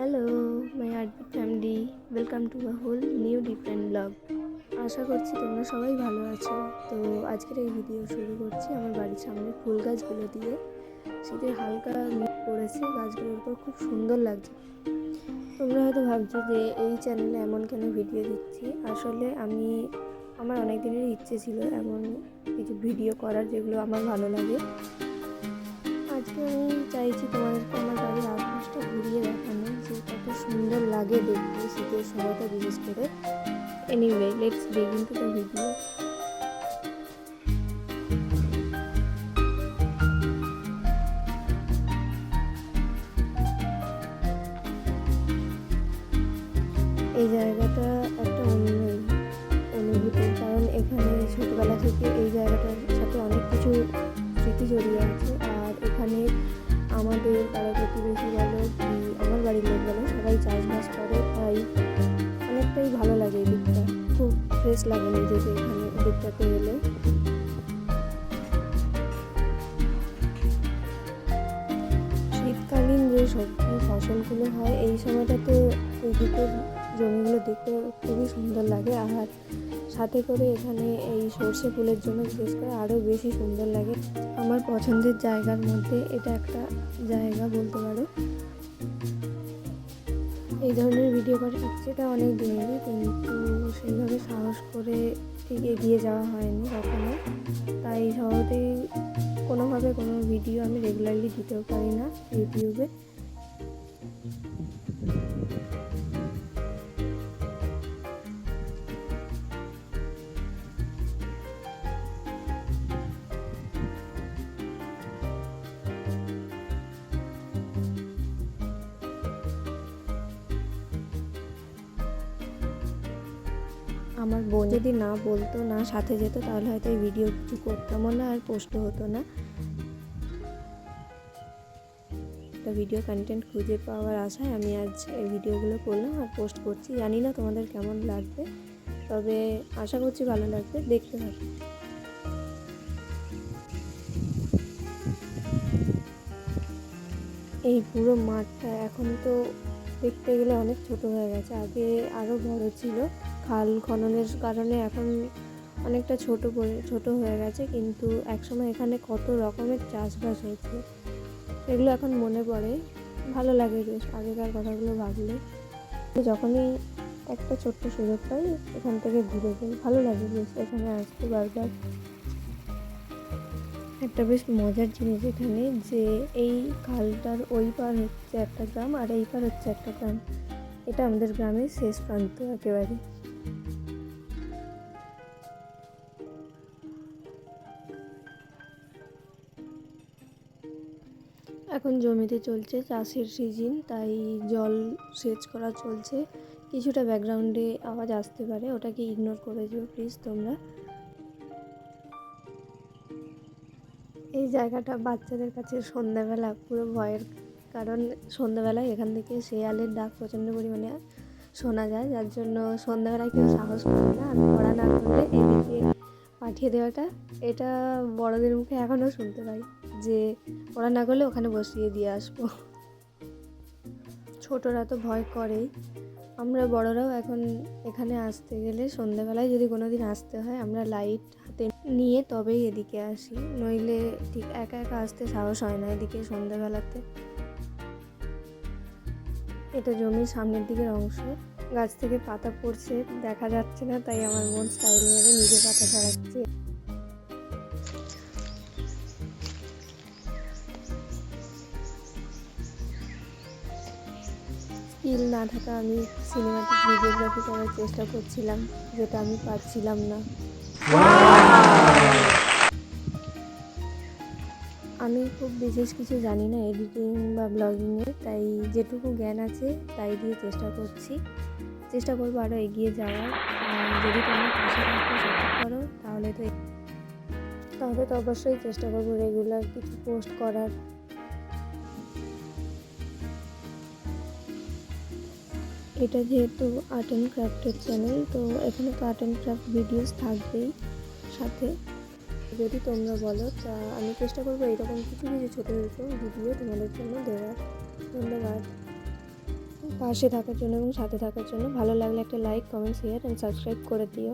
Hello my RB family welcome to a whole new different blog আশা করছি তোমরা সবাই ভালো আছো। তো আজকের এই ভিডিও শুরু করছি আমার বাড়ির সামনে ফুল গাছগুলো দিয়ে। শীতের হালকা মেঘ পড়েছে, গাছগুলোর উপর খুব সুন্দর লাগছে। তোমরা হয়তো ভাবছ যে এই চ্যানেলে এমন কেন ভিডিও দিচ্ছি? আসলে আমি, আমার অনেক দিনের ইচ্ছে ছিল এমন কিছু ভিডিও করার যেগুলো আমার ভালো লাগে। আজকে আমি চাইছি তোমাদেরকে লাগে দেখতে শীতের সময়টা বিশেষ করে। Anyway let's begin to the video এই জায়গাটা একটা অন্য অনুভূতি, কারণ এখানে ছোটবেলা থেকে এই জায়গাটার সাথে অনেক কিছু স্মৃতি জড়িয়ে আছে। আর এখানে আমাদের পাড়া প্রতিবেশী বলো বাড়ির লোক বলো সবাই চাষবাস করে, তাই অনেকটাই ভালো লাগে এই দিকটা খুব ফ্রেশ লাগে নিজেকে এখানে দিকটাতে এলে। শীতকালীন যে সবজি ফসলগুলো হয়, এই সময়টাতে এই দিকের জমিগুলো দেখতে খুবই সুন্দর লাগে। আর সাথে করে এখানে এই সর্ষে ফুলের জন্য বিশেষ করে আরও বেশি সুন্দর লাগে। আমার পছন্দের জায়গার মধ্যে এটা একটা জায়গা বলতে পারো। এই ধরনের ভিডিও করার ইচ্ছেটা অনেক দিনেরই কিন্তু সেইভাবে সাহস করে ঠিক এগিয়ে যাওয়া হয়নি কখনো। তাই সহজেই কোনোভাবে কোনো ভিডিও আমি রেগুলারলি দিতেও পারি না ইউটিউবে। আমার বোন যদি না বলতো, না সাথে যেত, তাহলে হয়তো এই ভিডিও কিছু করতামও না আর পোস্টও হতো না। একটা ভিডিও কন্টেন্ট খুঁজে পাওয়ার আশায় আমি আজ এই ভিডিওগুলো করলাম আর পোস্ট করছি। জানি না তোমাদের কেমন লাগবে, তবে আশা করছি ভালো লাগবে। দেখতে থাকো। এই পুরো মাঠটা এখন তো দেখতে গেলে অনেক ছোট হয়ে গেছে। আগে আরও বড় ছিল। খাল খননের কারণে এখন অনেকটা ছোট ছোট হয়ে গেছে। কিন্তু একসময় এখানে কত রকমের চাষবাস হয়েছে, এগুলো এখন মনে পড়ে। ভালো লাগে বেশ, আগেকার কথাগুলো ভাবলে। যখনই একটা ছোট্ট সুযোগ পাই, এখান থেকে ঘুরে যাই। ভালো লাগে বেশ, এখানে আসতে, বারবার একটা বেশ মজার জিনিস এখানে যে এই খালটার ওই পার হচ্ছে একটা গ্রাম আর এই পার হচ্ছে একটা গ্রাম। এটা আমাদের গ্রামের শেষ প্রান্ত একেবারে। এখন জমিতে চলছে চাষের সিজন, তাই জল সেচ করা চলছে। কিছুটা ব্যাকগ্রাউন্ডে আওয়াজ আসতে পারে, ওটাকে ইগনোর করে দিও প্লিজ তোমরা। এই জায়গাটা বাচ্চাদের কাছে সন্ধ্যাবেলা পুরো ভয়ের কারণ সন্ধ্যাবেলায় এখান থেকে শেয়ালের ডাক প্রচণ্ড পরিমাণে শোনা যায়। যার জন্য সন্ধ্যাবেলায় কেউ সাহস করে না। আর পড়া না করলে এদিকে পাঠিয়ে দেওয়াটা, এটা বড়দের মুখে এখনও শুনতে পাই যে পড়া না করলে ওখানে বসিয়ে দিয়ে আসব। ছোটরা তো ভয় করেই। আমরা বড়রাও এখন এখানে আসতে গেলে সন্ধ্যাবেলায় যদি কোনো দিন আসতে হয়, আমরা লাইট হাতে নিয়ে তবেই এদিকে আসি। নইলে ঠিক একা একা আসতে সাহস হয় না এদিকে সন্ধ্যাবেলাতে এটা জমির সামনের দিকের অংশ। গাছ থেকে পাতা পড়ছে, দেখা যাচ্ছে না, তাই আমার মন স্টাইল মেরে নিজে পাতা ছাড়াচ্ছে। স্কিল না থাকা আমি সিনেমাটিক ভিডিওগ্রাফি করার চেষ্টা করছিলাম, যেটা আমি পারছিলাম না। আমি খুব বিশেষ কিছু জানি না এডিটিং বা ব্লগিংয়ে, তাই যেটুকু জ্ঞান আছে তাই দিয়ে চেষ্টা করছি। চেষ্টা করব আরও এগিয়ে যাওয়ার। যদি তোমরা পাশে থাকতে সাপোর্ট করো, তাহলে তো তাহলে তো অবশ্যই চেষ্টা করব রেগুলার কিছু পোস্ট করার। এটা যেহেতু আর্ট অ্যান্ড ক্রাফটের চ্যানেল তো এখানে তো আর্ট অ্যান্ড ক্রাফট ভিডিওস থাকবেই সাথে। যদি তোমরা বলো, তা আমি চেষ্টা করব এরকম কিছু কিছু ছোটো ছোটো ভিডিও তোমাদের জন্য দেওয়ার। ধন্যবাদ। পাশে থাকার জন্য এবং সাথে থাকার জন্য ভালো লাগলে একটা like comment share and subscribe করে দিও।